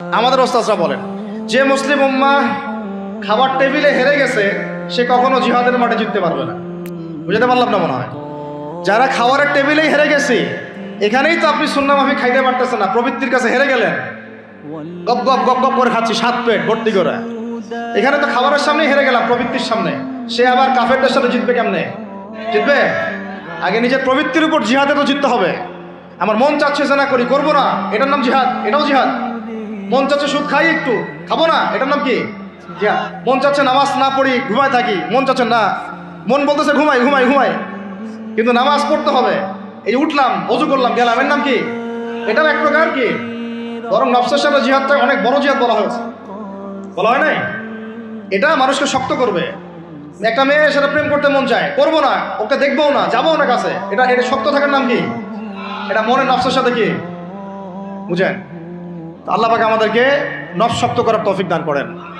আমাদের ওস্তাদরা বলেন, যে মুসলিম উম্মা খাবার টেবিলে হেরে গেছে, সে কখনো জিহাদের মাঠে জিততে পারবে না। বুঝতে পারলাম না মনে হয়? যারা খাবারের টেবিলেই হেরে গেছে, এখানেই তো আপনি সুন্না মাফি খাইতে পারতেছেন না, প্রবৃত্তির কাছে হেরে গেলেন। গপ গপ গপ গপ করে খাচ্ছি, সাত পেট ভর্তি করে। এখানে তো খাবারের সামনে হেরে গেলাম, প্রবৃত্তির সামনে। সে আবার কাফেরদের সাথে জিতবে কেমনে? জিতবে? আগে নিজের প্রবৃত্তির উপর জিহাদে তো জিততে হবে। আমার মন চাচ্ছে যে না করি, করব না। এটার নাম জিহাদ, এটাও জিহাদ। মন চাচ্ছে সুদ খাই একটু। খাব না? এটার নাম কি? মন চাচ্ছে নামাজ না পড়ি, ঘুমায় থাকি। মন চাচ্ছে না। মন বলতেছে ঘুমাই ঘুমাই ঘুমাই। কিন্তু নামাজ পড়তে হবে। এই উঠলাম, অজু করলাম, গেলাম। এর নাম কি? এটাও এক প্রকার কি? বরং নফসের সাথে জিহাদটা অনেক বড় জিহাদ বলা হয়েছে। বলা হয় নাই? এটা মানুষকে শক্ত করবে। একটা মেয়ে, সেটা প্রেম করতে মন চায়। করব না। ওকে দেখব না। যাব না কাছে। এটা এটা শক্ত থাকার নাম কি? এটা মনের নফসের সাথে কি? বুঝেন? আল্লাহ পাকে আমাদেরকে নফস শক্ত করার তৌফিক দান করেন।